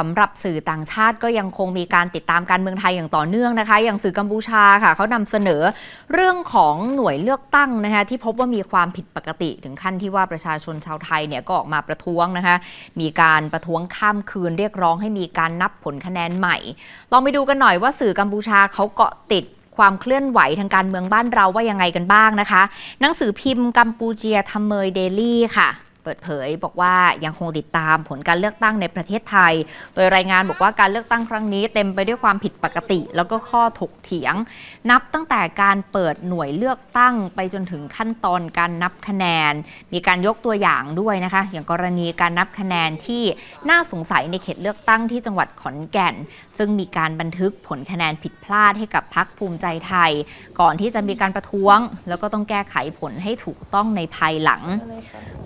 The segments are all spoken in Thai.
สำหรับสื่อต่างชาติก็ยังคงมีการติดตามการเมืองไทยอย่างต่อเนื่องนะคะ อย่างสื่อกัมพูชาค่ะเขานำเสนอเรื่องของหน่วยเลือกตั้งนะคะที่พบว่ามีความผิดปกติถึงขั้นที่ว่าประชาชนชาวไทยเนี่ยก็ออกมาประท้วงนะคะ มีการประท้วงข้ามคืนเรียกร้องให้มีการนับผลคะแนนใหม่ ลองไปดูกันหน่อยว่าสื่อกัมพูชาเขาเกาะติดความเคลื่อนไหวทางการเมืองบ้านเราว่ายังไงกันบ้างนะคะ หนังสือพิมพ์กัมพูเจียทำเมยเดลี่ค่ะ เปิดเผยบอกว่ายังคงติดตามผลการเลือกตั้งในประเทศไทย โดยรายงานบอกว่าการเลือกตั้งครั้งนี้เต็มไปด้วยความผิดปกติ แล้วก็ข้อถกเถียง นับตั้งแต่การเปิดหน่วยเลือกตั้งไปจนถึงขั้นตอนการนับคะแนน มีการยกตัวอย่างด้วยนะคะ อย่างกรณีการนับคะแนนที่น่าสงสัยในเขตเลือกตั้งที่จังหวัดขอนแก่น ซึ่งมีการบันทึกผลคะแนนผิดพลาดให้กับพักภูมิใจไทย ก่อนที่จะมีการประท้วง แล้วก็ต้องแก้ไขผลให้ถูกต้องในภายหลัง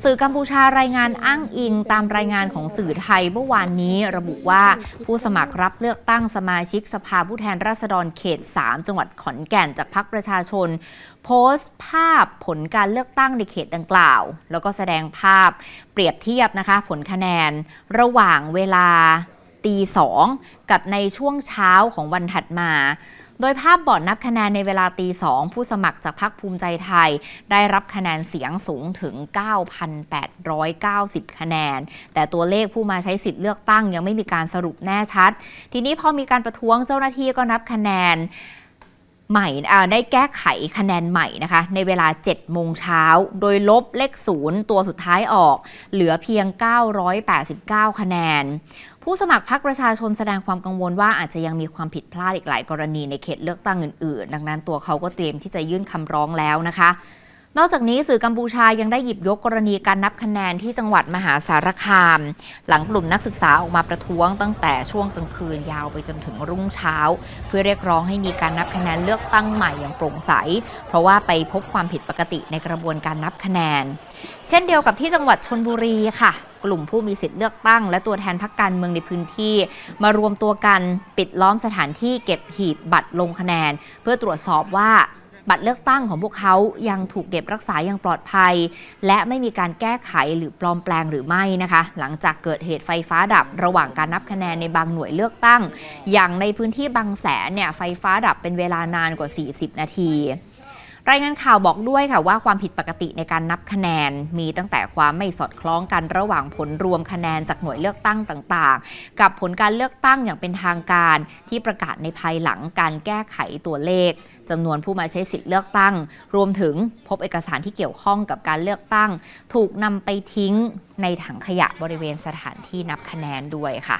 สื่อกัมพูชารายงานอ้างอิงตามรายงานของสื่อไทยเมื่อวานนี้ระบุว่าผู้สมัครรับเลือกตั้งสมาชิกสภาผู้แทนราษฎรเขต 3 จังหวัดขอนแก่นจากพรรคประชาชน โพสต์ภาพผลการเลือกตั้งในเขตดังกล่าว แล้วก็แสดงภาพเปรียบเทียบนะคะ ผลคะแนนระหว่างเวลา ตีสองกับในช่วงเช้าของวันถัดมา โดยภาพบอร์ดนับคะแนนในเวลาตีสองผู้สมัครจากพรรคภูมิใจไทย ได้รับคะแนนเสียงสูงถึง 9,890 คะแนน แต่ตัวเลขผู้มาใช้สิทธิ์เลือกตั้งยังไม่มีการสรุปแน่ชัด ทีนี้พอมีการประท้วงเจ้าหน้าที่ก็นับคะแนน ใหม่ได้แก้ไขคะแนนใหม่นะคะ ในเวลา 7 โมงเช้า โดยลบเลขศูนย์ตัวสุดท้ายออก เหลือเพียง 989 คะแนน ผู้สมัครพรรคประชาชนแสดงความกังวลว่าอาจจะยังมีความผิดพลาดอีกหลายกรณีในเขตเลือกตั้งอื่นๆ ดังนั้นตัวเขาก็เตรียมที่จะยื่นคำร้องแล้วนะคะ นอกจากนี้สื่อกัมพูชายังได้หยิบยกกรณีการนับคะแนนที่จังหวัดมหาสารคาม หลังกลุ่มนักศึกษาออกมาประท้วงตั้งแต่ช่วงกลางคืนยาวไปจนถึงรุ่งเช้า เพื่อเรียกร้องให้มีการนับคะแนนเลือกตั้งใหม่อย่างโปร่งใส เพราะว่าไปพบความผิดปกติในกระบวนการนับคะแนน เช่นเดียวกับที่จังหวัดชนบุรีค่ะกลุ่มผู้มีสิทธิ์เลือกตั้ง และตัวแทนพรรคการเมืองในพื้นที่ มารวมตัวกันปิดล้อมสถานที่เก็บหีบบัตรลงคะแนน เพื่อตรวจสอบว่า บัตรเลือกตั้งของพวกเขายังถูกเก็บรักษาอย่างปลอดภัย และไม่มีการแก้ไขหรือปลอมแปลงหรือไม่นะคะ หลังจากเกิดเหตุไฟฟ้าดับระหว่างการนับคะแนนในบางหน่วยเลือกตั้ง อย่างในพื้นที่บางแสนเนี่ยไฟฟ้าดับเป็นเวลานานกว่า 40 นาที รายงานข่าวบอกด้วยค่ะว่าความผิดปกติในการนับคะแนน มีตั้งแต่ความไม่สอดคล้องกันระหว่างผลรวมคะแนนจากหน่วยเลือกตั้งต่างๆ กับผลการเลือกตั้งอย่างเป็นทางการที่ประกาศในภายหลังการแก้ไขตัวเลขจำนวนผู้มาใช้สิทธิ์เลือกตั้ง รวมถึงพบเอกสารที่เกี่ยวข้องกับการเลือกตั้ง ถูกนำไปทิ้งในถังขยะบริเวณสถานที่นับคะแนนด้วยค่ะ